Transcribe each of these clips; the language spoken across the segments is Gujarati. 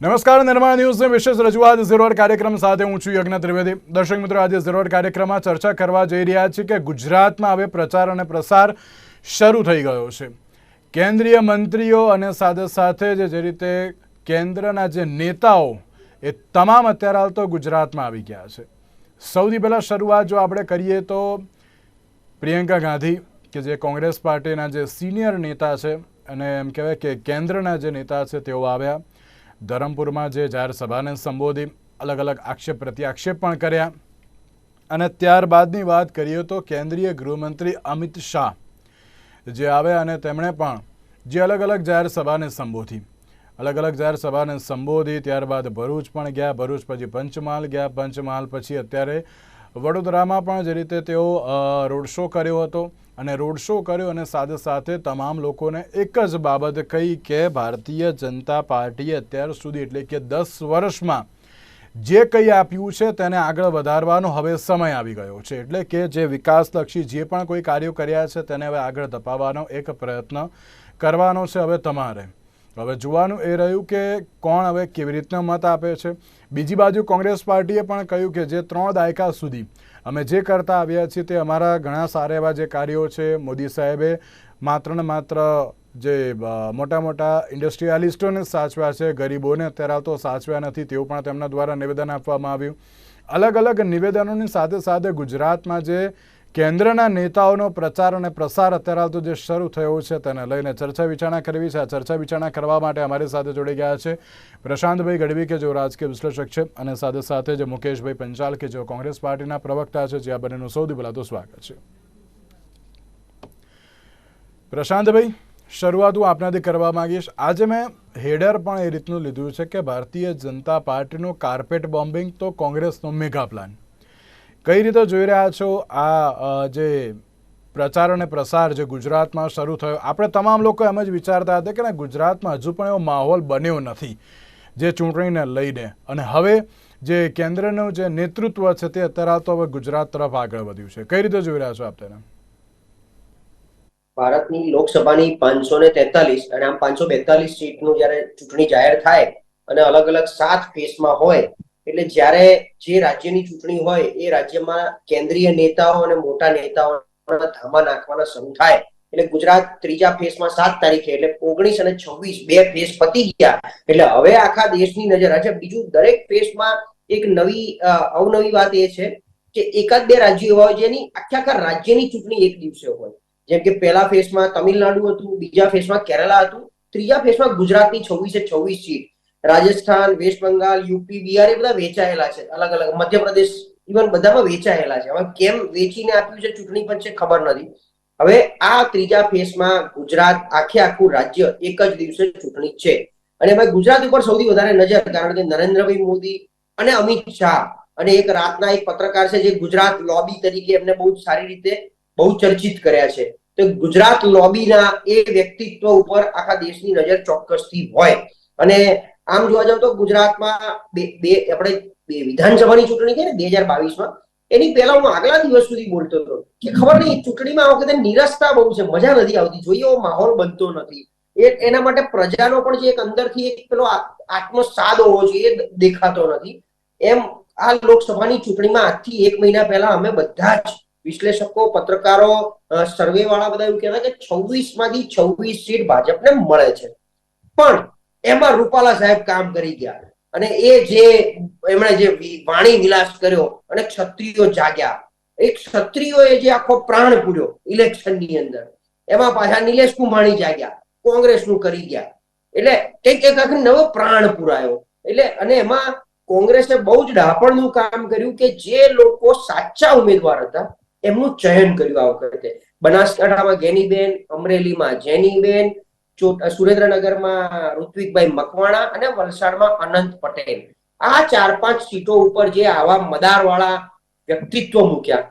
નમસ્કાર, નિર્માણ ન્યૂઝની વિશેષ રજૂઆત. ઝીરોડ કાર્યક્રમ સાથે હું છું યજ્ઞ ત્રિવેદી. દર્શક મિત્રો, આજે ઝીરોડ કાર્યક્રમમાં ચર્ચા કરવા જઈ રહ્યા છીએ કે ગુજરાતમાં હવે પ્રચાર અને પ્રસાર શરૂ થઈ ગયો છે. કેન્દ્રીય મંત્રીઓ અને સાથે સાથે જ રીતે કેન્દ્રના જે નેતાઓ, એ તમામ અત્યારે હાલ તો ગુજરાતમાં આવી ગયા છે. સૌથી પહેલાં શરૂઆત જો આપણે કરીએ તો પ્રિયંકા ગાંધી, કે જે કોંગ્રેસ પાર્ટીના જે સિનિયર નેતા છે, અને એમ કહેવાય કે કેન્દ્રના જે નેતા છે, તેઓ આવ્યા. ધરમપુરમાં જે જાહેરસભાને સંબોધી, અલગ અલગ આક્ષેપ પ્રત્યાક્ષેપ પણ કર્યા. અને ત્યારબાદની વાત કરીએ તો કેન્દ્રીય ગૃહમંત્રી અમિત શાહ, જે આવ્યા અને તેમણે પણ જે અલગ અલગ જાહેર સભાને સંબોધી. અલગ અલગ જાહેર સભાને સંબોધી, ત્યારબાદ ભરૂચ પણ ગયા, ભરૂચ પછી પંચમહાલ ગયા, પંચમહાલ પછી અત્યારે વડોદરામાં પણ જે રીતે તેઓ રોડ શો કર્યો હતો અને રોડ શો કર્યો અને સાથે સાથે તમામ લોકોને એક જ બાબત કહી કે ભારતીય જનતા પાર્ટીએ અત્યાર સુધી એટલે કે દસ વર્ષમાં જે કંઈ આપ્યું છે તેને આગળ વધારવાનો હવે સમય આવી ગયો છે. એટલે કે જે વિકાસલક્ષી જે પણ કોઈ કાર્યો કર્યા છે તેને હવે આગળ ધપાવવાનો એક પ્રયત્ન કરવાનો છે હવે તમારે. હવે જોવાનું એ રહ્યું કે કોણ હવે કેવી રીતના મત આપે છે. બીજી બાજુ કોંગ્રેસ પાર્ટીએ પણ કહ્યું કે જે ત્રણ દાયકા સુધી અમે જે કરતા આવ્યા છીએ તે અમારા ઘણા સારા એવા જે કાર્યો છે. મોદી સાહેબે માત્ર ને માત્ર જે મોટા મોટા ઇન્ડસ્ટ્રીયાલિસ્ટોને સાચવ્યા છે. ગરીબોને અત્યારે તો સાચવ્યા નથી તેવું પણ તેમના દ્વારા નિવેદન આપવામાં આવ્યું. અલગ અલગ નિવેદનોની સાથે સાથે ગુજરાતમાં જે કેન્દ્રના નેતાઓનો પ્રચાર અને પ્રસાર અત્યારે હાલ તો જે શરૂ થયો છે તેને લઈને ચર્ચા વિચારણા કરવી છે. આ ચર્ચા વિચારણા કરવા માટે અમારી સાથે જોડી ગયા છે પ્રશાંતભાઈ ગઢવી કે જેઓ રાજકીય વિશ્લેષક છે અને સાથે સાથે જે મુકેશભાઈ પંચાલ કે જેઓ કોંગ્રેસ પાર્ટીના પ્રવક્તા છે, જે આ બંનેનું સૌથી પહેલાં તો સ્વાગત છે. પ્રશાંતભાઈ, શરૂઆત હું આપનાથી કરવા માંગીશ. આજે મેં હેડર પણ એ રીતનું લીધું છે કે ભારતીય જનતા પાર્ટીનું કાર્પેટ બોમ્બિંગ તો કોંગ્રેસનો મેગા પ્લાન. કઈ રીતે જોઈ રહ્યા છો આ જે પ્રચાર અને પ્રસાર જે ગુજરાતમાં શરૂ થયો? આપણે તમામ લોકો એમ જ વિચારતા હતા કે ગુજરાતમાં હજુ પણ એવો માહોલ બન્યો નથી જે ચૂંટણીને લઈને. અને હવે જે કેન્દ્રનું જે નેતૃત્વ છે તે અત્યારે તો હવે ગુજરાત તરફ આગળ વધ્યું છે. કઈ રીતે જોઈ રહ્યા છો આપ તેને? ભારતની લોકસભાની પાંચસો ને તેતાલીસ અને આમ પાંચસો બેતાલીસ સીટનું જયારે ચૂંટણી જાહેર થાય અને અલગ અલગ સાત ફેસમાં હોય એટલે જ્યારે જે રાજ્યની ચૂંટણી હોય, એ રાજ્યમાં કેન્દ્રીય નેતાઓ અને મોટા નેતાઓના ધામા નાખવાના શરૂ થાય. એટલે ગુજરાત ત્રીજા ફેસમાં સાત તારીખે, એટલે ઓગણીસ અને છવ્વીસ બે ફેસ પતી ગયા. એટલે હવે આખા દેશની નજર, આજે બીજું દરેક ફેસમાં એક નવી અવનવી વાત એ છે કે એકાદ બે રાજ્યો એવા હોય જેની આખા આખા રાજ્યની ચૂંટણી એક દિવસે હોય. જેમ કે પહેલા ફેસમાં તમિલનાડુ હતું, બીજા ફેસમાં કેરલા હતું, ત્રીજા ફેસમાં ગુજરાતની છવ્વીસે છવ્વીસ seat. Rajasthan, west Bengal, UP, Bihar એ બધા વેચાયેલા છે, અલગ અલગ. મધ્યપ્રદેશ ઇવન બધામાં વેચાયેલા છે. હવે કેમ વેચીને આપ્યું છે ચૂંટણી પંચે ખબર નથી. હવે આ ત્રીજા ફેસમાં ગુજરાત આખે આખું રાજ્ય એક જ દિવસે ચૂંટણી છે. અને હવે ગુજરાત ઉપર સૌથી વધારે નજર, કારણ કે નરેન્દ્રભાઈ મોદી અને અમિત શાહ અને એક રાતના એક પત્રકાર છે જે ગુજરાત લોબી તરીકે એમને બહુ સારી રીતે બહુ ચર્ચિત કર્યા છે. તો ગુજરાત લોબીના એ વ્યક્તિત્વ ઉપર આખા દેશની નજર ચોક્કસથી હોય. અને આમ જોવા જાવ તો ગુજરાતમાં બે બે, આપણે બે વિધાનસભાની ચૂંટણી છે ને બે હજાર બાવીસમાં, એની પહેલા હું આગલા દિવસ સુધી બોલતો હતો કે ખબર નહીં, ચૂંટણીમાં આ વખતે નિરસતા બહુ છે, મજા નથી આવતી, જોઈએ એવો માહોલ બનતો નથી. એ, એના માટે પ્રજાનો પણ જે એક અંદરથી એક પેલો આત્મસાદ હોવો જોઈએ, એ દેખાતો નથી. એમ આ લોકસભાની ચૂંટણીમાં આજથી એક મહિના પહેલા અમે બધા જ વિશ્લેષકો, પત્રકારો સર્વે વાળા બધા એવું કહેતા કે છવ્વીસમાંથી છવ્વીસ સીટ ભાજપને મળે છે. પણ એમાં રૂપાલા સાહેબ કામ કરી ગયા. અને એ જે એમણે જે વાણી વિલાસ કર્યો અને ક્ષત્રિયો જાગ્યા. એ ક્ષત્રિયોએ જે આખો પ્રાણ પૂર્યો ઇલેક્શનની અંદર. એમાં પાછા નિલેશ કુંભાણી જાગ્યા, કોંગ્રેસનું કરી ગયા. એટલે કંઈક એક આખી નવો પ્રાણ પુરાયો. એટલે અને એમાં કોંગ્રેસે બહુ જ ડાપણનું કામ કર્યું કે જે લોકો સાચા ઉમેદવાર હતા, એમનું ચયન કર્યું આ વખતે. બનાસકાંઠામાં ગેનીબેન, અમરેલીમાં જેનીબેન સુરેન્દ્રનગરમાં ઋત્વિકભાઈ મકવાણા અને વલસાડમાં અનંત પટેલ. આ ચાર પાંચ સીટો ઉપર જે આવા મદારવાળા વ્યક્તિત્વ મૂક્યા.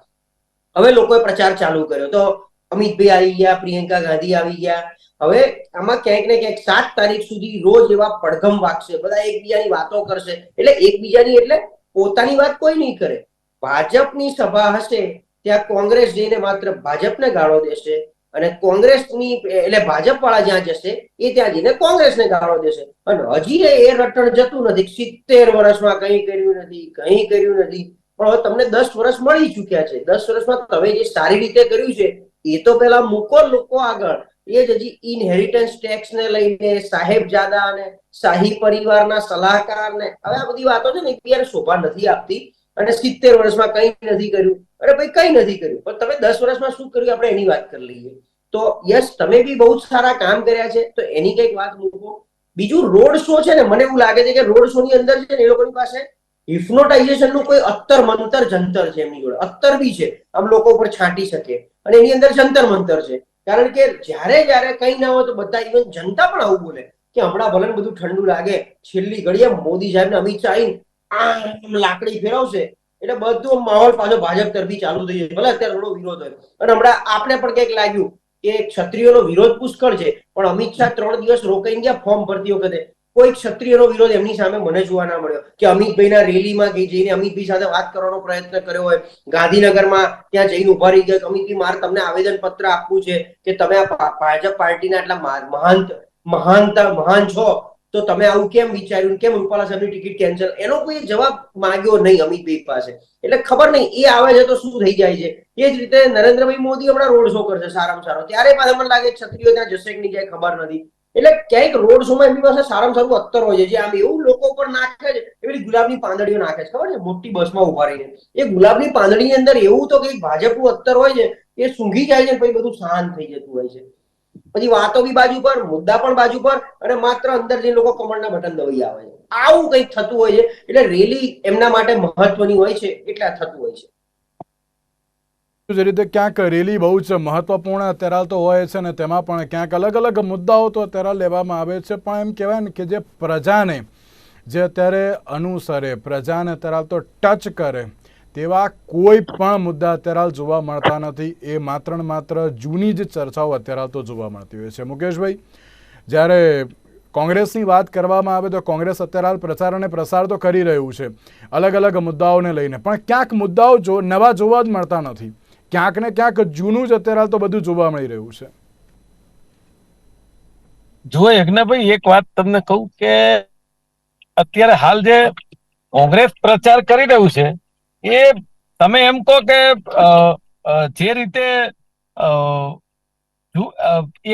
હવે લોકોએ પ્રચાર ચાલુ કર્યો. તો અમિતભાઈ આવી ગયા, પ્રિયંકા ગાંધી આવી ગયા. હવે આમાં ક્યાંક ને ક્યાંક સાત તારીખ સુધી રોજ એવા પડઘમ વાગશે. બધા એકબીજાની વાતો કરશે. એટલે એકબીજાની એટલે પોતાની વાત કોઈ નહીં કરે. ભાજપની સભા હશે, ત્યાં કોંગ્રેસ જઈને માત્ર ભાજપને ગાળો દેશે. અને કોંગ્રેસની, એટલે ભાજપ વાળા જ્યાં જશે, એ ત્યાં જઈને કોંગ્રેસને ગાળો દેશે. અને હજી એ રટણ જતું નથી. સિત્તેર વર્ષમાં કંઈ કર્યું નથી, કંઈ કર્યું નથી. પણ હવે તમને દસ વર્ષ મળી ચુક્યા છે. દસ વર્ષમાં તમે જે સારી રીતે કર્યું છે, એ તો પેલા મૂકો લોકો આગળ. એ જ હજી ઇનહેરિટન્સ ટેક્સ ને લઈને સાહેબજાદા અને શાહી પરિવારના સલાહકાર ને હવે આ બધી વાતો છે ને અત્યારે શોભા નથી આપતી. અને સિત્તેર વર્ષમાં કંઈ નથી કર્યું. અરે ભાઈ, કંઈ નથી કર્યું. પણ તમે દસ વર્ષમાં શું કર્યું? આપણે એની વાત કરી લઈએ. તો યસ, તમે બી બહુ સારા કામ કર્યા છે. તો એની કંઈક વાત મૂકો. બીજું રોડ શો છે ને, મને એવું લાગે છે કે રોડ શો ની અંદર છે ને એ લોકોની પાસે હિપ્નોટાઇઝેશનનું કોઈ અત્તર મંતર જંતર છે એમની જોડે. અત્તર બી છે. આમ લોકો ઉપર છાંટી શકે. અને એની અંદર જંતર મંતર છે. કારણ કે જ્યારે જ્યારે કંઈ ના હોય તો બધા ઇવન જનતા પણ આવું બોલે. કે હમણાં ભલે બધું ઠંડુ લાગે. છેલ્લી ઘડીએ મોદી સાહેબ ને અમિત શાહ લાકડી ફેરવશે એટલે બધું માહોલ પાછો ભાજપ તરફી ચાલુ થઈ જશે ભલે અત્યારે થોડો વિરોધ હોય. અને હમણાં આપણે પણ કંઈક લાગ્યું કે ક્ષત્રિયોનો વિરોધ પુષ્કળ છે. પણ અમિત શાહ ત્રણ દિવસ રોકાઈ ગયા ફોર્મ ભરતી વખતે. કોઈ ક્ષત્રિયનો વિરોધ એમની સામે મને જોવા ના મળ્યો. કે અમિતભાઈના રેલીમાં ગઈ જઈને અમિતભાઈ સાથે વાત કરવાનો પ્રયત્ન કર્યો હોય. ગાંધીનગરમાં ત્યાં જઈને ઊભા રહી ગયા. અમિતભાઈ મારે તમને આવેદન પત્ર આપવું છે કે તમે આ ભાજપ પાર્ટીના મહાન મહાન મહાનતા, મહાન છો. તો તમે આવું કેમ વિચાર્યું? કેમ રૂપાલા સાહેબની ટિકિટ કેન્સલ? એનો કોઈ જવાબ માંગ્યો નહીં અમિત ભાઈ પાસે. એટલે ખબર નહીં, એ આવે છે તો શું થઈ જાય છે? એ જ રીતે નરેન્દ્રભાઈ મોદી હમણાં રોડ શો કરશે સારામાં સારો. ત્યારે પાછા મને લાગે ક્ષત્રિયો ત્યાં જશે કે નહીં જાય ખબર નથી. એટલે ક્યાંક રોડ શોમાં એમની પાસે સારામાં સારું અત્તર હોય છે. જે આમ એવું લોકો ઉપર નાખે છે એ બધી ગુલાબની પાંદડીઓ નાખે છે. ખબર છે? મોટી બસમાં ઊભા રહીને. એ ગુલાબની પાંદડીની અંદર એવું તો કંઈક ભાજપનું અત્તર હોય છે, એ સૂંઘી જાય છે પછી બધું શાંત થઈ જતું હોય છે. પછી વાતો બી બાજુ પર, મુદ્દા પણ બાજુ પર, અને માત્ર અંદર જે લોકો કમળના બટન દબાઈ આવે છે. આવું કંઈક થતું હોય છે, એટલે રેલી એમના માટે મહત્વની હોય છે, એટલે થતું હોય છે. જે રીતે ક્યાંક રેલી બહુ જ મહત્વપૂર્ણ અત્યારે તો હોય છે ને તેમાં પણ ક્યાંક અલગ અલગ મુદ્દાઓ તો અત્યારે લેવામાં આવે છે, પણ એમ કહેવાય ને કે જે પ્રજાને જે અત્યારે અનુસરે, પ્રજાને અત્યારે તો ટચ કરે તેવા કોઈ પણ મુદ્દા અત્યારે હાલ જોવા મળતા નથી. એ માત્ર ને માત્ર જૂની જ ચર્ચાઓ અત્યારે હાલ તો જોવા મળતી હોય છે. મુકેશભાઈ, જ્યારે કોંગ્રેસની વાત કરવામાં આવે તો કોંગ્રેસ અત્યારે હાલ પ્રચાર અને પ્રસાર તો કરી રહ્યું છે, અલગ અલગ મુદ્દાઓને લઈને. પણ ક્યાંક મુદ્દાઓ જો નવા જોવા જ મળતા નથી. ક્યાંક ને ક્યાંક જૂનું જ અત્યારે હાલ તો બધું જોવા મળી રહ્યું છે. જો યજ્ઞભાઈ, એક વાત તમને કહું કે અત્યારે હાલ જે કોંગ્રેસ પ્રચાર કરી રહ્યું છે એ તમે એમ કહો કે જે રીતે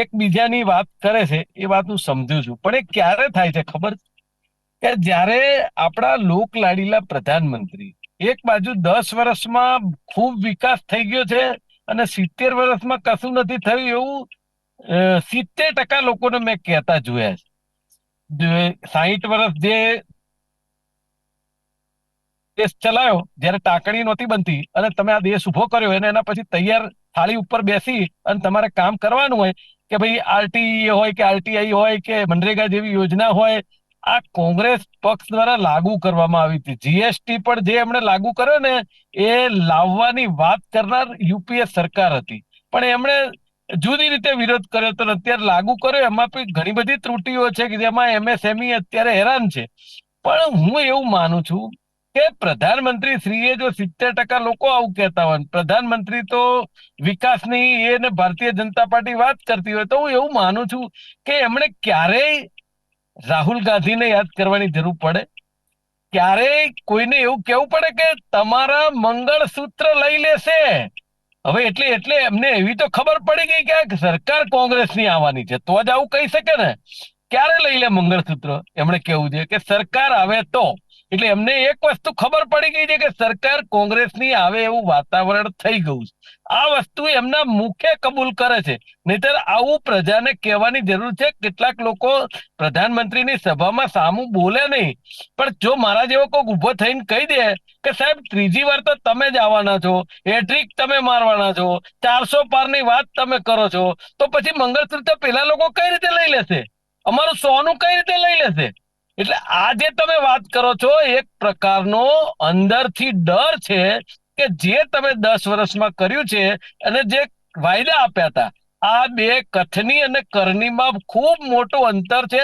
એકબીજાની વાત કરે છે, એ વાત હું સમજુ છું. પણ એ ક્યારે થાય છે ખબર? કે જ્યારે આપણા લોક લાડીલા પ્રધાનમંત્રી એક બાજુ દસ વર્ષમાં ખૂબ વિકાસ થઈ ગયો છે અને સિત્તેર વર્ષમાં કશું નથી થયું એવું સિત્તેર ટકા લોકોને મેં કહેતા જોયા છે. સાહીઠ વર્ષ જે દેશ ચલાવ્યો જયારે ટાંકણી નહોતી બનતી અને તમે આ દેશ ઊભો કર્યો અને એના પછી તૈયાર થાળી ઉપર બેસી અને તમારે કામ કરવાનું હોય કે ભાઈ આરટીઈ હોય કે આરટીઆઈ હોય કે મનરેગા જેવી યોજના હોય, આ કોંગ્રેસ પક્ષ દ્વારા લાગુ કરવામાં આવી હતી. જીએસટી પણ જે એમણે લાગુ કર્યો ને, એ લાવવાની વાત કરનાર યુપીએ સરકાર હતી. પણ એમણે જુદી રીતે વિરોધ કર્યો હતો અત્યારે લાગુ કર્યો, એમાં પણ ઘણી બધી ત્રુટીઓ છે કે જેમાં એમએસએમઈ અત્યારે હેરાન છે. પણ હું એવું માનું છું કે પ્રધાનમંત્રી શ્રીએ જો સિત્તેર ટકા લોકો આવું કહેતા હોય, પ્રધાનમંત્રી તો વિકાસની એને ભારતીય જનતા પાર્ટી વાત કરતી હોય, તો હું એવું માનું છું કે એમણે ક્યારેય રાહુલ ગાંધીને યાદ કરવાની જરૂર પડે. ક્યારેય કોઈને એવું કહેવું પડે કે તમારા મંગળસૂત્ર લઈ લેશે. હવે એટલે એટલે એમને એવી તો ખબર પડી ગઈ કે સરકાર કોંગ્રેસની આવવાની છે. તો જ આવું કહી શકે ને. ક્યારે લઈ લે મંગળસૂત્ર? એમણે કેવું છે કે સરકાર આવે તો. એટલે એમને એક વસ્તુ ખબર પડી ગઈ છે કે સરકાર કોંગ્રેસની આવે એવું વાતાવરણ થઈ ગયું છે. આ વસ્તુ એમના મુખે કબૂલ કરે છે. નહીતર આવું પ્રજાને કહેવાની જરૂર છે. કેટલાક લોકો પ્રધાનમંત્રીની સભામાં સામું બોલે નહીં. પણ જો મારા જેવો કોઈક ઊભો થઈને કહી દે કે સાહેબ, ત્રીજી વાર તો તમે જ આવવાના છો. હેટ્રિક તમે મારવાના છો. ચારસો પારની વાત તમે કરો છો. તો પછી મંગળસૂત્ર પેલા લોકો કઈ રીતે લઈ લેશે? અમારું સોનું કઈ રીતે લઈ લેશે? એટલે આ જે તમે વાત કરો છો એક પ્રકારનો અંદરથી ડર છે કે જે તમે દસ વર્ષમાં કર્યું છે અને જે વાયદા આપ્યા હતા, આ બે કથની અને કરણીમાં ખૂબ મોટું અંતર છે.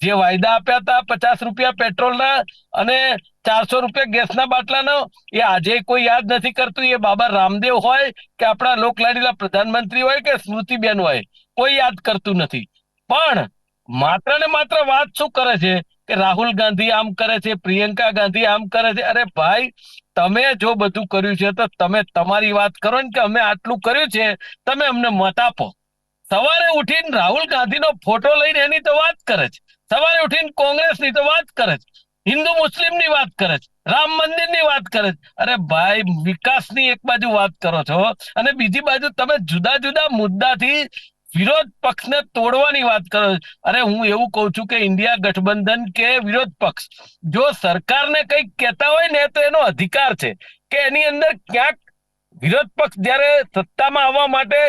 જે વાયદા આપ્યા હતા પચાસ રૂપિયા પેટ્રોલના અને ચારસો રૂપિયા ગેસના બાટલાનો, એ આજે કોઈ યાદ નથી કરતું. એ બાબા રામદેવ હોય કે આપણા લોકલાડીલા પ્રધાનમંત્રી હોય કે સ્મૃતિબેન હોય, કોઈ યાદ કરતું નથી. પણ માત્ર ને માત્ર વાત શું કરે છે? કે રાહુલ ગાંધી આમ કરે છે, પ્રિયંકા ગાંધી આમ કરે છે, અરે ભાઈ, તમે જો બધું કર્યું છે, તો તમે તમારી વાત કરો ને કે અમે આટલું કર્યું છે, તમે અમને મત આપો. સવારે ઉઠીને રાહુલ ગાંધીનો ફોટો લઈને એની તો વાત કરે છે. સવારે ઉઠીને કોંગ્રેસની તો વાત કરે છે. હિન્દુ મુસ્લિમની વાત કરે છે. રામ મંદિરની વાત કરે છે. અરે ભાઈ, વિકાસની એક બાજુ વાત કરો છો અને બીજી બાજુ તમે જુદા જુદા મુદ્દાથી વિરોધ પક્ષને તોડવાની વાત કરો. અરે હું એવું કહું છું કે ઇન્ડિયા ગઠબંધન કે વિરોધ પક્ષ, જો સરકારને કંઈક કહેતા હોય ને, તો એનો અધિકાર છે કે એની અંદર ક્યાંક વિરોધ પક્ષ જ્યારે સત્તામાં આવવા માટે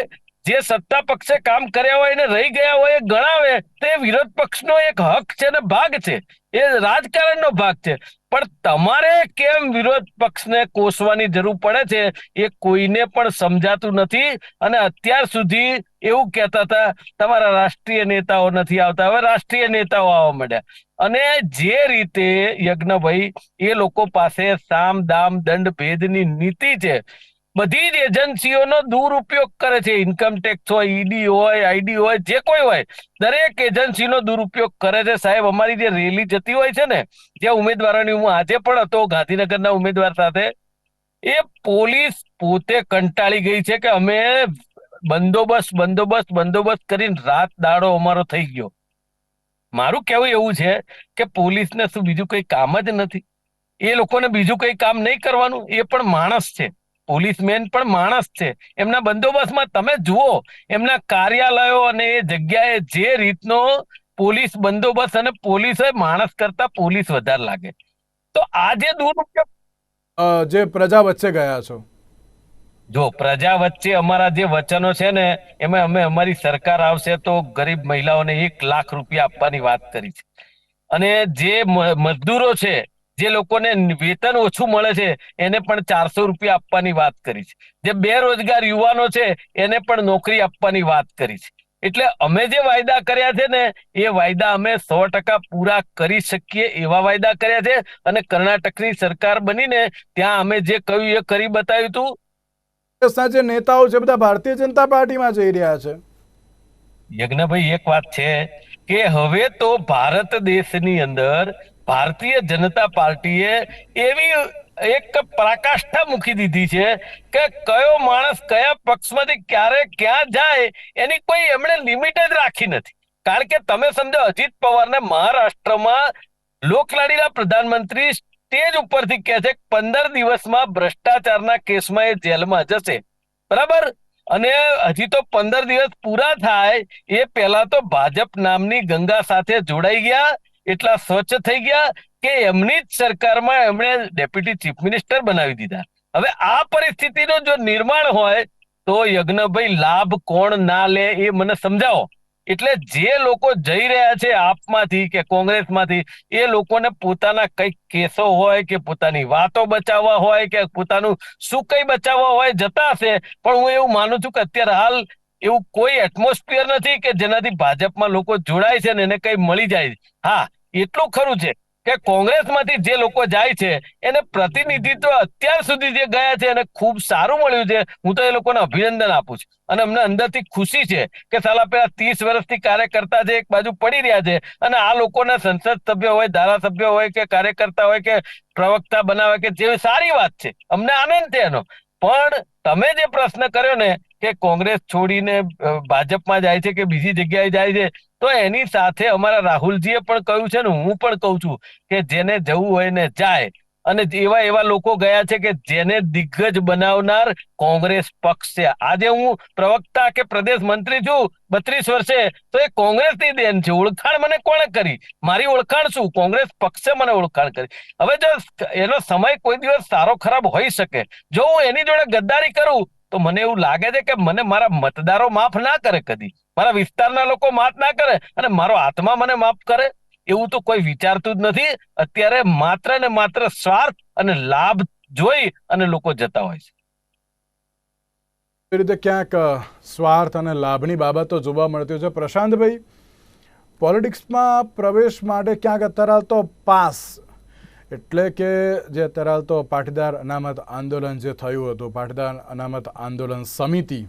જે સત્તા પક્ષે કામ કર્યા હોય ને રહી ગયા હોય એ ગણાવે, તે વિરોધ પક્ષનો એક હક છે ને ભાગ છે. એ રાજકારણનો ભાગ છે. પણ તમારે કેમ વિરોધ પક્ષને કોસવાની જરૂર પડે છે? એ કોઈને પણ સમજાતું નથી. અને અત્યાર સુધી એવું કહેતા હતા, તમારા રાષ્ટ્રીય નેતાઓ નથી આવતા. હવે રાષ્ટ્રીય નેતાઓ આવવા માંડ્યા. અને જે રીતે યજ્ઞભાઈ, એ લોકો પાસે સામ, દામ, દંડ, ભેદની નીતિ છે, બધી જ એજન્સીઓનો દુરુપયોગ કરે છે. ઇન્કમ ટેક્સ હોય ઈડી હોય આઈડી હોય, જે કોઈ હોય, દરેક એજન્સીનો દુરુપયોગ કરે છે. સાહેબ, અમારી જે રેલી જતી હોય છે ને જે ઉમેદવારોની હું આજે પણ હતો ગાંધીનગરના ઉમેદવાર સાથે, એ પોલીસ પોતે કંટાળી ગઈ છે કે અમે બંદોબસ્ત બંદોબસ્ત બંદોબસ્ત કરીને રાત દાડો અમારો થઈ ગયો. મારું કેવું એવું છે કે પોલીસને શું બીજું કઈ કામ જ નથી. એ લોકોને બીજું કઈ કામ નહીં કરવાનું, એ પણ માણસ છે. પોલીસમેન પણ માણસ છે. એમના બંદોબસ્તમાં તમે જુઓ, એમના કાર્યાલયો અને એ જગ્યાએ જે રીતનો પોલીસ બંદોબસ્ત અને પોલીસ માણસ કરતા પોલીસ વધારે લાગે. તો આ જે દુરુપયોગ જે પ્રજા વચ્ચે ગયા છો. જો પ્રજા વચ્ચે અમારા જે વચનો છે ને, એમાં અમે અમારી સરકાર આવશે તો ગરીબ મહિલાઓને એક લાખ રૂપિયા આપવાની વાત કરી છે. અને જે મજદૂરો છે, જે લોકોને વેતન ઓછું મળે છે, એને પણ ચારસો રૂપિયા આપવાની વાત કરી છે. જે બેરોજગાર યુવાનો છે, એને પણ નોકરી આપવાની વાત કરી છે. એટલે અમે જે વાયદા કર્યા છે ને, એ વાયદા અમે સો ટકા પૂરા કરી શકીએ એવા વાયદા કર્યા છે. અને કર્ણાટકની સરકાર બનીને, ત્યાં અમે જે કહ્યું એ કરી બતાવ્યું હતું કોંગ્રેસના જે નેતાઓ છે, બધા ભારતીય જનતા પાર્ટીમાં જઈ રહ્યા છે. યજ્ઞભાઈ, એક વાત છે કે હવે તો ભારત દેશની અંદર ભારતીય જનતા પાર્ટીએ એવી એક પરાકાષ્ઠા મૂકી દીધી છે કે કયો માણસ કયા પક્ષમાંથી ક્યારે ક્યાં જાય એની કોઈ એમણે લિમિટ જ રાખી નથી. કારણ કે તમે સમજો, અજીત પવારને મહારાષ્ટ્રમાં લોકલાડીના પ્રધાનમંત્રી સ્ટેજ ઉપરથી કહે છે, પંદર દિવસમાં ભ્રષ્ટાચારના કેસમાં એ જેલમાં જશે. બરાબર? અને હજી તો પંદર દિવસ પૂરા થાય, એ પહેલા તો ભાજપ નામની ગંગા સાથે જોડાઈ ગયા, એટલા સ્વચ્છ થઈ ગયા કે એમની જ સરકારમાં એમણે ડેપ્યુટી ચીફ મિનિસ્ટર બનાવી દીધા. હવે આ પરિસ્થિતિનો જો નિર્માણ હોય, તો યજ્ઞભાઈ, લાભ કોણ ના લે એ મને સમજાવો. એટલે જે લોકો જઈ રહ્યા છે આપમાંથી કે કોંગ્રેસમાંથી, એ લોકોને પોતાના કઈ કેસો હોય કે પોતાની વાતો બચાવવા હોય કે પોતાનું શું કઈ બચાવવા હોય જતા હશે. પણ હું એવું માનું છું કે અત્યારે હાલ એવું કોઈ એટમોસ્ફિયર નથી કે જેનાથી ભાજપમાં લોકો જોડાય છે ને એને કઈ મળી જાય. હા, એટલું ખરું છે. કે કોંગ્રેસમાંથી જે લોકો જાય છે, એને પ્રતિનિધિત્વ અત્યાર સુધી જે ગયા છે એને ખૂબ સારું મળ્યું છે. હું તો એ લોકોને અભિનંદન આપું છું. અને અમને અંદરથી ખુશી છે કે સાલા પેલા ત્રીસ વર્ષથી કાર્યકર્તા છે એક બાજુ પડી રહ્યા છે અને આ લોકોના સંસદ સભ્ય હોય, ધારાસભ્ય હોય કે કાર્યકર્તા હોય કે પ્રવક્તા બનાવે કે જે સારી વાત છે. અમને આનંદ છે એનો. પણ તમે જે પ્રશ્ન કર્યો ને કે કોંગ્રેસ છોડીને ભાજપમાં જાય છે કે બીજી જગ્યાએ જાય છે તો એની સાથે અમારા રાહુલજીએ પણ કહ્યું છે ને, હું પણ કહું છું કે જેને જવું હોય ને જાય. અને એવા એવા લોકો ગયા છે કે જેને દિગ્ગજ બનાવનાર કોંગ્રેસ પક્ષ છે. આજે હું પ્રવક્તા કે પ્રદેશ મંત્રી છું, બત્રીસ વર્ષે, તો એ કોંગ્રેસની દેન છે. ઓળખાણ મને કોણે કરી? મારી ઓળખાણ શું? કોંગ્રેસ પક્ષે મને ઓળખાણ કરી. હવે જો એનો સમય કોઈ દિવસ સારો ખરાબ હોઈ શકે. જો હું એની જોડે ગદ્દારી કરું, તો મને એવું લાગે છે કે મને મારા મતદારો માફ ના કરે કદી. મારા વિસ્તારના લોકો માફ ના કરે અને મારો આત્મા મને માફ કરે, એવું તો કોઈ વિચારતું જ નથી. અત્યારે માત્ર ને માત્ર સ્વાર્થ અને લાભ જોઈ અને લોકો જતા હોય છે. એ રીતે ક્યાંક સ્વાર્થ અને લાભની બાબતો જોવા મળતી છે. પ્રશાંતભાઈ, પોલિટિક્સમાં પ્રવેશ માટે ક્યાંક અત્યારે તો પાસ, એટલે કે જે અત્યારે તો પાટીદાર અનામત આંદોલન જે થયું હતું, પાટીદાર અનામત આંદોલન સમિતિ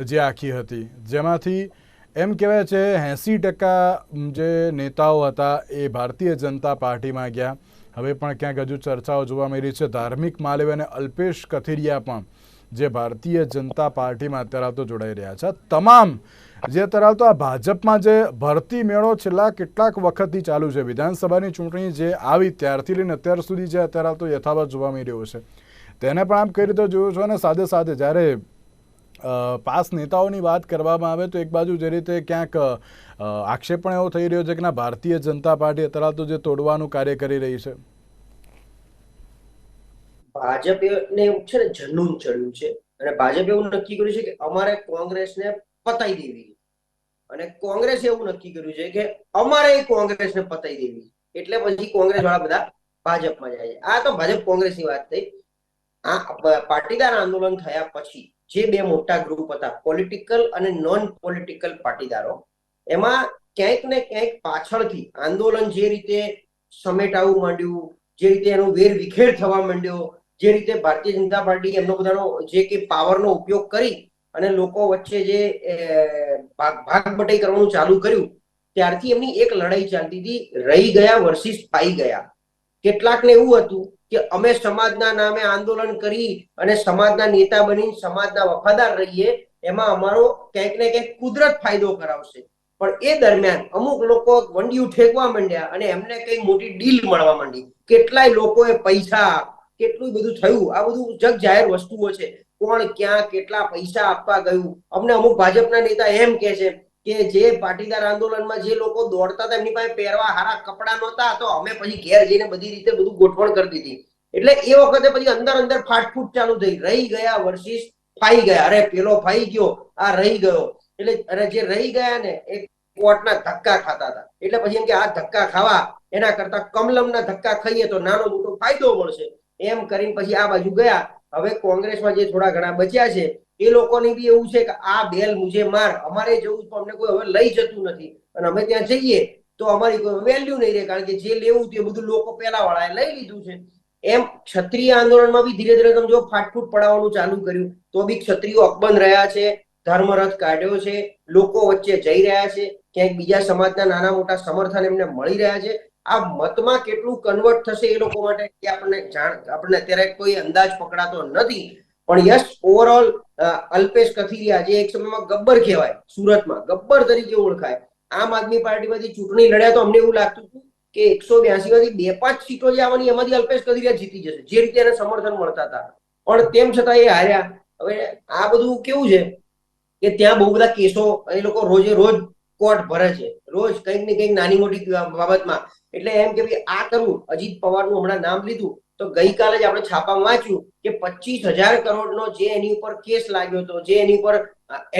જે આખી હતી. જેમાંથી એમ કહેવાય છે, એંસી ટકા જે નેતાઓ હતા એ ભારતીય જનતા પાર્ટીમાં ગયા. હવે પણ ક્યાંક હજુ ચર્ચાઓ જોવા મળી છે. ધાર્મિક માલવી અને અલ્પેશ કથિરિયા પણ જે ભારતીય જનતા પાર્ટીમાં અત્યારે હાલ તો જોડાઈ રહ્યા છે. તમામ જે અત્યારે હાલ તો આ ભાજપમાં જે ભરતી મેળો છેલ્લા કેટલાક વખતથી ચાલુ છે. વિધાનસભાની ચૂંટણી જે આવી ત્યારથી લઈને અત્યાર સુધી જે અત્યારે હાલ તો યથાવત જોવા મળી રહ્યો છે. તેને પણ આમ કઈ રીતે જોયું છો? અને સાથે સાથે જ્યારે પાસ નેતાઓની વાત કરવામાં આવે તો એક બાજુ જે રીતે ક્યાંક આક્ષેપ પણ એવો થઈ રહ્યો છે કે ના, ભારતીય જનતા પાર્ટી અત્યારે તો જે તોડવાનું કાર્ય કરી રહી છે. ભાજપ ને એવું છે ને જનૂન ચડ્યું છે અને ભાજપ એવું નક્કી કર્યું છે કે અમારે કોંગ્રેસને પતાઈ દેવી અને કોંગ્રેસે એવું નક્કી કર્યું છે કે અમારે કોંગ્રેસને પતાઈ દેવી એટલે પછી કોંગ્રેસ વાળા બધા ભાજપમાં જાય છે. આ તો ભાજપ કોંગ્રેસની વાત થઈ. આ પાટીદાર આંદોલન થયા પછી જે બે મોટા ગ્રુપ હતા પોલિટિકલ અને નોન પોલિટિકલ પાટીદારો, એમાં ક્યાંક ને ક્યાંક પાછળથી આંદોલન જે રીતે સમેટાવું માંડ્યું, જે રીતે એનો વેર વિખેર થવા માંડ્યો, જે રીતે ભારતીય જનતા પાર્ટી એમનો બધાનો જે કે પાવરનો ઉપયોગ કરી અને લોકો વચ્ચે જે ભાગ બટાઈ કરવાનું ચાલુ કર્યું, ત્યારથી એમની એક લડાઈ ચાલતી હતી, રહી ગયા વર્સિસ પાઈ ગયા. કેટલાકને એવું હતું કે અમે સમાજના નામે આંદોલન કરી અને સમાજના નેતા બની, સમાજના વફાદાર રહીએ, એમાં અમારો ક્યાંક ને ક્યાંક કુદરત ફાયદો કરાવશે. પણ એ દરમિયાન અમુક લોકો વંડિયું ઠેકવા માંડ્યા અને એમને કઈ મોટી ડીલ મળવા માંડી. કેટલાય લોકોએ પૈસા, કેટલું બધું થયું, આ બધું જગ જાહેર વસ્તુઓ છે. કોણ ક્યાં કેટલા પૈસા આપવા ગયું? અમને અમુક ભાજપના નેતા એમ કે છે કે જે પાટીદાર આંદોલનમાં જે લોકો દોડતા હતા, એમની પાસે પહેરવા હારા કપડા નહોતા, તો અમે પછી ઘેર જઈને બધી રીતે બધું ગોઠવણ કરી દીધી. એટલે એ વખતે પછી અંદર અંદર ફાટફૂટ ચાલુ થઈ. રહી ગયા વર્ષિસ, ફાઈ ગયા. અરે, પેલો ફાઈ ગયો. આ રહી ગયો. એટલે, અરે, જે રહી ગયા ને, એ કોર્ટના ધક્કા ખાતા હતા. એટલે પછી એમ કે આ ધક્કા ખાવા, એના કરતા કમલમના ધક્કા ખાઈએ તો નાનો મોટો ફાયદો મળશે. એમ કરીને પછી આ બાજુ ગયા. હવે કોંગ્રેસમાં જે થોડા ઘણા બચ્યા છે એ લોકોની બી એવું છે કે આ બેલ મુજે માર. અમારે જવું તો અમને કોઈ હવે લઈ જતું નથી. અને અમે ત્યાં જઈએ તો અમારી કોઈ વેલ્યુ નહીં રહે, કારણ કે જે લેવું તે બધું લોકો પહેલા વાળાએ લઈ લીધું છે. એમ ક્ષત્રિય આંદોલનમાં બી ધીરે ધીરે તમે જો ફાટફૂટ પડાવવાનું ચાલુ કર્યું. તો બી ક્ષત્રિયો અકબંધ રહ્યા છે, ધર્મરથ કાઢ્યો છે, લોકો વચ્ચે જઈ રહ્યા છે, ક્યાંક બીજા સમાજના નાના મોટા સમર્થન એમને મળી રહ્યા છે. આ મતમાં કેટલું કન્વર્ટ થશે એ લોકો માટે એ આપણને જાણ, આપણને અત્યારે કોઈ અંદાજ પકડાતો નથી. પણ યસ ઓવરઓલ અલ્પેશ કથિરિયા જે એક સમયમાં ગબ્બર કહેવાય, સુરતમાં, ગબ્બર તરીકે ઓળખાય. આમ આદમી પાર્ટીમાંથી ચૂંટણી લડ્યા તો અમને એવું લાગતું હતું કે એકસો બ્યાસી માંથી બે પાંચ સીટો જે આવવાની એમાંથી અલ્પેશ કથિરિયા જીતી જશે. જે રીતે એને સમર્થન મળતા હતા. પણ તેમ છતાં એ હાર્યા. હવે આ બધું કેવું છે કે ત્યાં બહુ બધા કેસો એ લોકો રોજે રોજ કોર્ટ ભરે છે. રોજ કંઈક ને કંઈક નાની મોટી બાબતમાં. એટલે એમ કે આ કરવું. અજીત પવારનું હમણાં નામ લીધું. તો ગઈકાલે જ આપણે છાપામાં વાંચ્યું કે પચીસ હજાર કરોડનો જે એની ઉપર કેસ લાગ્યો હતો, જે એની ઉપર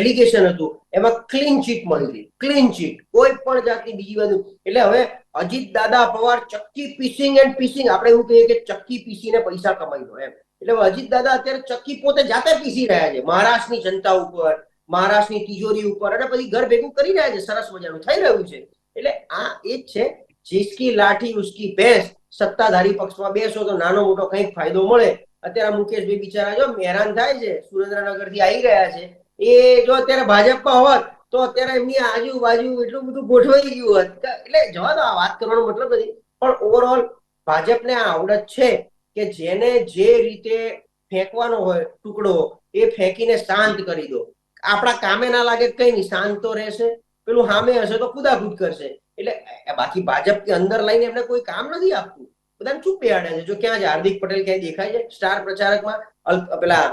એલિગેશન હતું, એમાં ક્લીન ચીટ મળી ગઈ ક્લીન ચીટ કોઈ પણ જાતની બીજી બાજુ. એટલે હવે અજીત દાદા પવાર ચક્કી પીસિંગ એન્ડ પીસિંગ, આપણે એવું કહીએ કે ચક્કી પીસીને પૈસા કમાઈ લો એમ. એટલે અજીત દાદા અત્યારે ચક્કી પોતે જાતે પીસી રહ્યા છે, મહારાષ્ટ્રની જનતા ઉપર, મહારાષ્ટ્રની તિજોરી ઉપર, અને પછી ઘર ભેગું કરી રહ્યા છે, સરસ મજાનું, થઈ રહ્યું છે. એટલે આ એ જ છે, જીસકી લાઠી, ઉસકી ભેંસ સત્તાધારી પક્ષમાં બેસો તો નાનો મોટો કંઈક ફાયદો મળે. અત્યારે મુકેશભાઈ બિચારા જો મહેરાન થાય છે સુરેન્દ્રનગરથી આવી ગયા છે. એ જો અત્યારે ભાજપમાં હોત, તો અત્યારે એમની આજુબાજુ એટલું બધું ગોઠવાઈ ગયું હોત. એટલે જવા દો આ વાત કરવાનો મતલબ નથી, પણ ઓવરઓલ ભાજપને આ આવડત છે કે જેને જે રીતે ફેંકવાનો હોય, ટુકડો, એ ફેંકીને શાંત કરી દો. આપણા કામે ના લાગે કઈ નહીં, શાંત તો રહેશે. પેલું હામે હશે તો કુદાકુદ કરશે. એટલે બાકી ભાજપ અંદર લઈને એમને કોઈ કામ નથી આપતું. બધાને ચૂપ બેહાડે છે? જો ક્યાં છે હાર્દિક પટેલ ક્યાંય દેખાય છે? સ્ટાર પ્રચારકમાં પેલા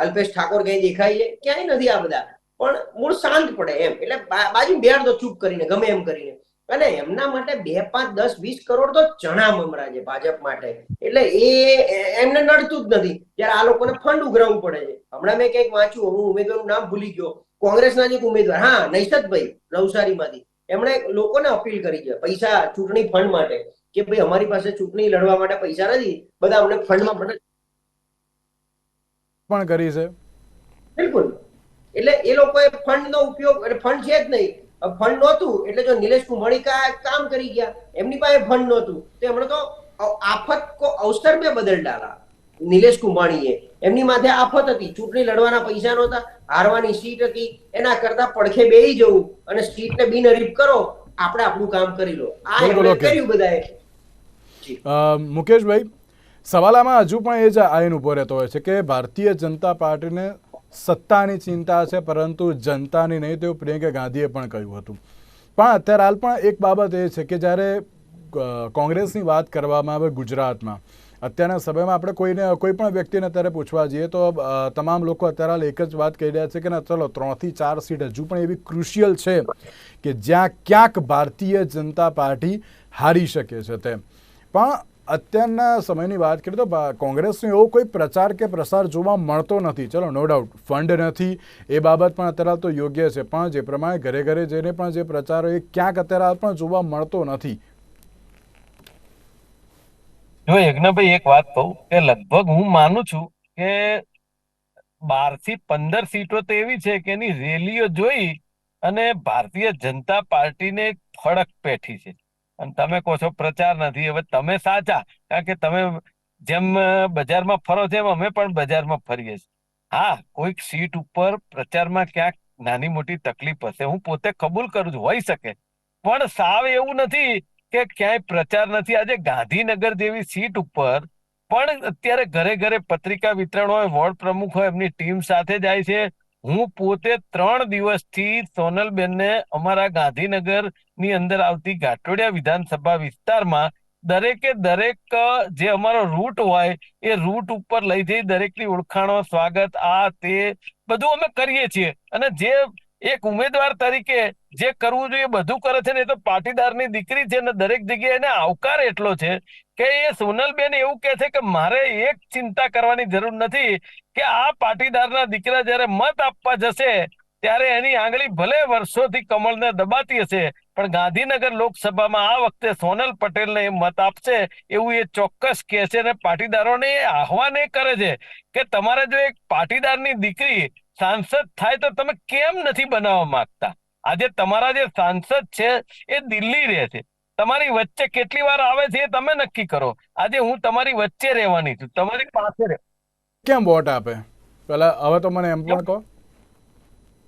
અલ્પેશ ઠાકોર ક્યાંય દેખાય છે? ક્યાંય નથી આ બધા. પણ મૂળ શાંત પડે એમ. એટલે બાજુ બેહાડ ચૂપ કરીને, ગમે એમ કરીને. અને એમના માટે બે, પાંચ, દસ, વીસ કરોડ તો ચણા મમરા છે ભાજપ માટે. એટલે એ એમને નડતું જ નથી. જયારે આ લોકોને ફંડ ઉઘરાવવું પડે છે. હમણાં મેં ક્યાંક વાંચ્યું, હું ઉમેદવારનું નામ ભૂલી ગયો. કોંગ્રેસના જ એક ઉમેદવાર. હા, નૈસતભાઈ, નવસારીમાંથી. એમણે લોકોને અપીલ કરી છે પૈસા ચૂંટણી ફંડ માટે કે ભાઈ અમારી પાસે ચૂંટણી લડવા માટે પૈસા નથી બધા અમને ફંડમાં પણ પણ કરી છે. બિલકુલ. એટલે એ લોકોએ ફંડ નો ઉપયોગ એટલે ફંડ છે જ નહીં. ફંડ નહોતું એટલે જો નિલેશ કુંભણીકા કામ કરી ગયા એમની પાસે ફંડ નહોતું. તો એમણે તો આફત કો અવસર મેં બદલ ડાલા. નિલેશ કુંભાણીએ. એમની માથે આફત હતી. ચૂંટણી લડવાના પૈસા નહોતા. હારવાની સીટ હતી. એના કરતા પડખે બેહી જવું અને સીટને બિનહરીફ કરો. આપણે આપણું કામ કરી લો. આ. કર્યું બધાએ. મુકેશભાઈ સવાલ આમાં હજુ પણ એ જ આયન ઊભો રહેતો હોય છે કે ભારતીય જનતા પાર્ટીને સત્તાની ચિંતા છે પરંતુ જનતાની નહીં. તેવું પ્રિયંકા ગાંધીએ પણ કહ્યું હતું. પણ અત્યારે હાલ પણ એક બાબત એ છે કે જ્યારે કોંગ્રેસની વાત કરવામાં આવે ગુજરાતમાં અત્યારના સમયમાં આપણે કોઈને, કોઈ પણ વ્યક્તિને અત્યારે પૂછવા જઈએ તો તમામ લોકો અત્યારે હાલ એક જ વાત કહી રહ્યા છે કે, ના, ચલો, ત્રણથી ચાર સીટ હજુ પણ એવી ક્રુશિયલ છે કે જ્યાં ક્યાંક ભારતીય જનતા પાર્ટી હારી શકે છે તેમ. પણ અત્યારના સમયની વાત કરીએ તો કોંગ્રેસનો એવો કોઈ પ્રચાર કે પ્રસાર જોવા મળતો નથી. ચલો નો ડાઉટ ફંડ નથી. એ બાબત પણ અત્યારે તો યોગ્ય છે. પણ જે પ્રમાણે ઘરે ઘરે જઈને પણ જે પ્રચારો એ ક્યાંક અત્યારે પણ જોવા મળતો નથી. જો યજ્ઞભાઈ, એક વાત કહું કે લગભગ હું માનું છું કે બારથી પંદર સીટો તો એવી છે કે એની રેલીઓ જોઈ અને ભારતીય જનતા પાર્ટીને ફડક પેઠી છે. અને તમે કહો છો પ્રચાર નથી, હવે તમે સાચા, કારણ કે તમે જેમ બજારમાં ફરો છો એમ અમે પણ બજારમાં ફરીએ છીએ. હા, કોઈક સીટ ઉપર પ્રચારમાં ક્યાંક નાની મોટી તકલીફ હશે, હું પોતે કબૂલ કરું છું, હોઈ શકે. પણ સાવ એવું નથી કે ક્યાંય પ્રચાર નથી. આજે ગાંધીનગર જેવી સીટ ઉપર પણ અત્યારે ઘરે ઘરે પત્રિકા વિતરણ હોય, વોર્ડ પ્રમુખ હોય, એમની ટીમ સાથે જાય છે. હું પોતે ત્રણ દિવસથી સોનલબેનને અમારા ગાંધીનગરની અંદર આવતી ઘાટોડિયા વિધાનસભા વિસ્તારમાં દરેકે દરેક જે અમારો રૂટ હોય એ રૂટ ઉપર લઈ જઈ દરેકની ઓળખાણો, સ્વાગત, આ, તે બધું અમે કરીએ છીએ. અને જે એક ઉમેદવાર તરીકે જે કરવું જોઈએ, બધું કરે છે ને, એ તો પાટીદારની દીકરી છે ને, દરેક જગ્યાએ એને આવકાર એટલો છે કે એ સોનલબેન એવું કહે છે કે, મારે એક ચિંતા કરવાની જરૂર નથી કે આ પાટીદારના દીકરા જ્યારે મત આપવા જશે, ત્યારે એની આંગળી ભલે વર્ષોથી કમળને દબાતી હશે, પણ ગાંધીનગર લોકસભામાં આ વખતે સોનલ પટેલને એ મત આપશે એવું એ ચોક્કસ કહે છે અને પાટીદારોને આહવાન એ કરે છે કે, તમારે જો એક પાટીદારની દીકરી સાંસદ થાય તો તમે કેમ નથી બનાવવા માંગતા? આજે તમારા જે સાંસદ છે એ દિલ્હી રહે છે. તમારી વચ્ચે કેટલી વાર આવે છે એ તમે નક્કી કરો. આજે હું તમારી વચ્ચે રહેવાની છું. તમારી પાસે રહે. કેમ વોટ આપે? પેલા હવે તો મને એમ પણ કહો.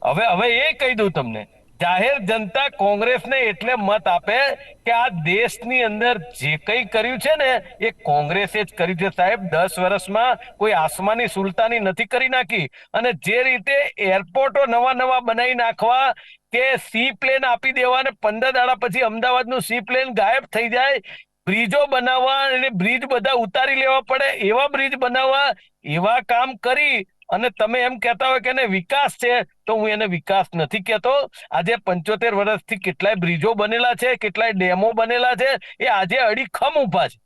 હવે હવે એ કહી દઉં તમને. જાહેર જનતા કોંગ્રેસને એટલે મત આપે કે આ દેશની અંદર જે કંઈ કર્યું છે ને, એ કોંગ્રેસે જ કર્યું છે સાહેબ. દસ વર્ષમાં કોઈ આસમાની સુલતાની નથી કરી નાખી. અને જે રીતે એરપોર્ટો નવા નવા બનાવી નાખવા કે સી પ્લેન આપી દેવા અને પંદર દાડા પછી અમદાવાદનું સી પ્લેન ગાયબ થઈ જાય, બ્રિજો બનાવવા અને બ્રિજ બધા ઉતારી લેવા પડે, એવા બ્રિજ બનાવવા, એવા કામ કરી અને તમે એમ કહેતા હોય કે એને વિકાસ છે, તો હું એને વિકાસ નથી કહેતો. આજે પંચોતેર વર્ષથી કેટલાય બ્રિજો બનેલા છે, કેટલાય ડેમો બનેલા છે, એ આજે અડીખમ ઊભા છે.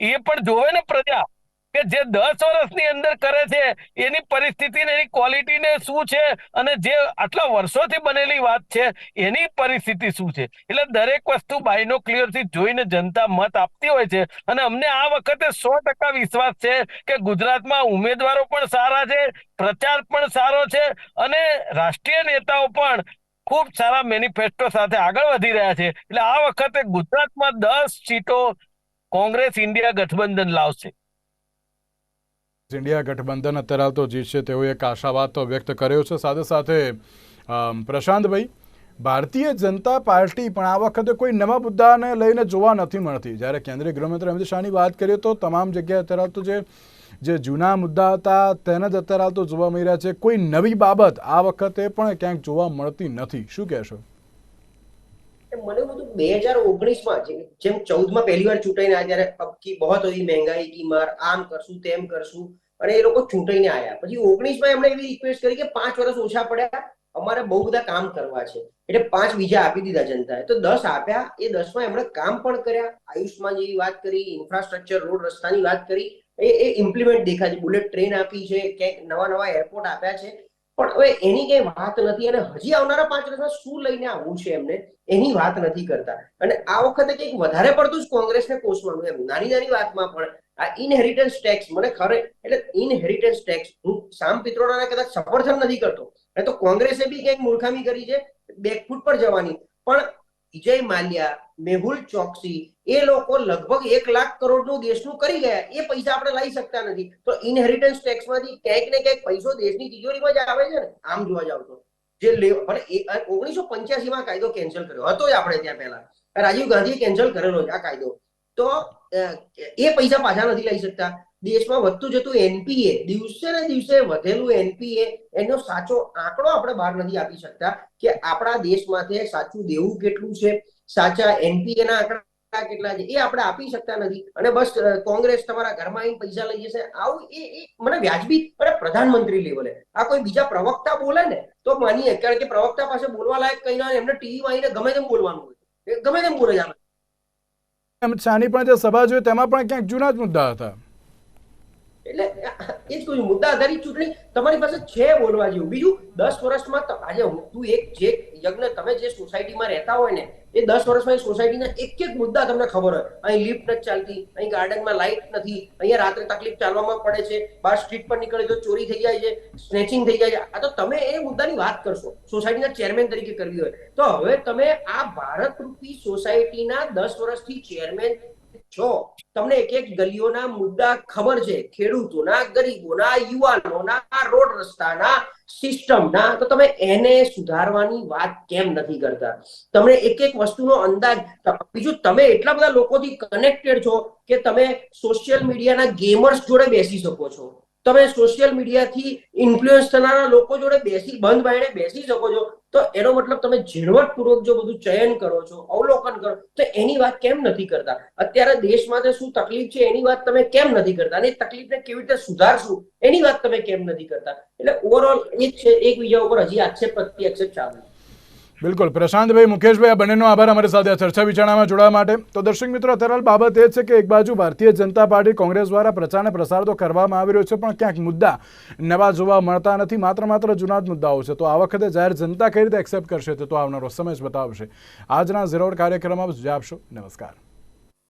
એ પણ જોવે ને પ્રજા. કે જે દસ વર્ષની અંદર કરે છે, એની પરિસ્થિતિ ને, એની ક્વોલિટી ને શું છે અને જે આટલા વર્ષોથી બનેલી વાત છે, એની પરિસ્થિતિ શું છે? એટલે દરેક વસ્તુ બાયનો ક્લિયરથી જોઈને જનતા મત આપતી હોય છે અને અમને આ વખતે સો ટકા વિશ્વાસ છે કે ગુજરાતમાં ઉમેદવારો પણ સારા છે, પ્રચાર પણ સારો છે અને રાષ્ટ્રીય નેતાઓ પણ ખૂબ સારા મેનિફેસ્ટો સાથે આગળ વધી રહ્યા છે. એટલે આ વખતે ગુજરાતમાં દસ સીટો કોંગ્રેસ ઇન્ડિયા ગઠબંધન લાવશે. ઇન્ડિયા ગઠબંધન અત્યારે હાલ તો જે છે તેઓએ એક આશાવાદ તો વ્યક્ત કર્યો છે. સાથે સાથે પ્રશાંતભાઈ, ભારતીય જનતા પાર્ટી પણ આ વખતે કોઈ નવા મુદ્દાને લઈને જોવા નથી મળતી. જ્યારે કેન્દ્રીય ગૃહમંત્રી અમિત શાહની વાત કરીએ તો તમામ જગ્યાએ અત્યારે હાલ તો જે જે જૂના મુદ્દા હતા તેને જ અત્યારે હાલ તો જોવા મળી રહ્યા છે. કોઈ નવી બાબત આ વખતે પણ ક્યાંક જોવા મળતી નથી. શું કહેશો? મને બધું બે હજાર ઓગણીસમાં જેમ ચૌદમાં પહેલી વાર ચૂંટાઈને આ જયારે અબ કી મહેંગાઈ, કી માર, આમ કરશું, તેમ કરશું અને એ લોકો ચૂંટાઈને આવ્યા પછી ઓગણીસમાં એમણે એવી રિક્વેસ્ટ કરી કે પાંચ વર્ષ ઓછા પડ્યા, અમારે બહુ બધા કામ કરવા છે. એટલે પાંચ બીજા આપી દીધા જનતાએ. તો દસ આપ્યા, એ દસમાં એમણે કામ પણ કર્યા. આયુષ્માન જેવી વાત કરી ઇન્ફ્રાસ્ટ્રક્ચર રોડ રસ્તાની વાત કરી. એ એ ઇમ્પ્લિમેન્ટ દેખાય છે. બુલેટ ટ્રેન આપી છે, ક્યાંક નવા નવા એરપોર્ટ આપ્યા છે. પણ હવે એની કઈ વાત નથી અને હજી આવનારા પાંચ વર્ષમાં શું લઈને આવવું છે એમને, એની વાત નથી કરતા. અને આ વખતે કંઈક વધારે પડતું જ કોંગ્રેસને કોષમાં એમ. નાની નાની વાતમાં પણ આ ઇનહેરિટન્સ ટેક્સ મને ખરે એટલે ઇનહેરિટન્સ ટેક્સ હું સામ પિત્રોડાને કદાચ સમર્થન નથી કરતો. એ તો કોંગ્રેસે બી કંઈક મૂર્ખામી કરી છે બેકફૂટ પર જવાની. પણ વિજય માલ્યા, મેહુલ ચોકસી, એ લોકો લગભગ એક લાખ કરોડનું દેશનું કરી ગયા. એ પૈસા આપણે લઈ શકતા નથી. તો ઇનહેરિટન્સ ટેક્સમાંથી ક્યાંક ને ક્યાંક પૈસો દેશની તિજોરીમાં જ આવે છે ને, આમ જોવા જાવ તો. જે ઓગણીસો પંચ્યાસી માં કાયદો કેન્સલ કર્યો. હતો આપણે ત્યાં પહેલા. રાજીવ ગાંધીએ કેન્સલ કરેલો આ કાયદો. તો એ પૈસા પાછા નથી લઈ શકતા. દેશમાં વધતું જતું એનપીએ દિવસે ને દિવસે વધેલું એનપીએ એનો સાચો આંકડો આપણે બહાર નથી આપી શકતા કે આપણા દેશમાંથી સાચું દેવું કેટલું છે, સાચા એનપીએ ના આંકડા કેટલા છે, એ આપણે આપી શકતા નથી. અને બસ કોંગ્રેસ તમારા ઘરમાં આવીને પૈસા લઈ જશે, આવું એ મને વ્યાજબી અને પ્રધાનમંત્રી લેવલે આ કોઈ બીજા પ્રવક્તા બોલે ને, તો માનીએ, કારણ કે પ્રવક્તા પાસે બોલવા લાયક કઈ ના એમને ટીવીમાં આવીને ગમે તેમ બોલવાનું હોય. ગમે તેમ બોલે જાણે અમિત શાહની પણ જે સભા જોઈ, તેમાં પણ ક્યાંક જૂના જ મુદ્દા હતા. એટલે એ જ કહું મુદ્દા આધારિત ચૂંટણી તમારી પાસે છે બોલવા જેવું. બીજું, દસ વર્ષમાં આજે તું એક જે યજ્ઞ તમે જે સોસાયટીમાં રહેતા હોય ને, એ દસ વર્ષમાં એ સોસાયટીના એક એક મુદ્દા તમને ખબર હોય. અહીં લિફ્ટ નથી ચાલતી, અહીં ગાર્ડનમાં લાઇટ નથી, અહીંયા રાત્રે તકલીફ ચાલવામાં પડે છે, બહાર સ્ટ્રીટ પર નીકળે તો ચોરી થઈ જાય છે સ્નેચિંગ થઈ જાય છે. આ તો તમે એ મુદ્દાની વાત કરશો, સોસાયટીના ચેરમેન તરીકે કરવી હોય. તો હવે તમે આ ભારત રૂપી સોસાયટીના દસ વર્ષથી ચેરમેન છો તમને એક એક ગલીઓના મુદ્દા ખબર છે, ખેડૂતોના, ગરીબોના, યુવાનોના, રોડ રસ્તાના સિસ્ટમના, તો તમે એને સુધારવાની વાત કેમ નથી કરતા? તમને એક એક વસ્તુનો અંદાજ બીજું તમે એટલા બધા લોકોથી કનેક્ટેડ છો કે તમે સોશિયલ મીડિયાના ગેમર્સ જોડે બેસી શકો છો. તમે સોશિયલ મીડિયાથી ઇન્ફ્લુઅન્સ થનારા લોકો જોડે બેસી, બંધ બાયણે બેસી શકો છો. તો એનો મતલબ તમે ઝીણવટપૂર્વક જો બધું ચયન કરો છો, અવલોકન કરો, તો એની વાત કેમ નથી કરતા? અત્યારે દેશ માટે શું તકલીફ છે, એની વાત તમે કેમ નથી કરતા? અને તકલીફને કેવી રીતે સુધારશું, એની વાત તમે કેમ નથી કરતા? એટલે ઓવરઓલ એ છે એકબીજા ઉપર હજી આક્ષેપ પ્રત્યે આક્ષેપ ચાલુ. બિલકુલ. પ્રશાંતભાઈ, મુકેશભાઈ, આ બંનેનો આભાર અમારી સાથે ચર્ચા વિચારણામાં જોડાવા માટે. તો દર્શક મિત્રો, અત્યારે બાબત એ છે કે એક બાજુ ભારતીય જનતા પાર્ટી કોંગ્રેસ દ્વારા પ્રચાર અને પ્રસાર તો કરવામાં આવી રહ્યો છે, પણ ક્યાંક મુદ્દા નવા જોવા મળતા નથી. માત્ર માત્ર જૂના જ મુદ્દાઓ છે. તો આ વખતે જાહેર જનતા કઈ રીતે એક્સેપ્ટ કરશે તે તો આવનારો સમય જ બતાવશે. આજના ઝીરોડ કાર્યક્રમમાં જ આપશો. નમસ્કાર.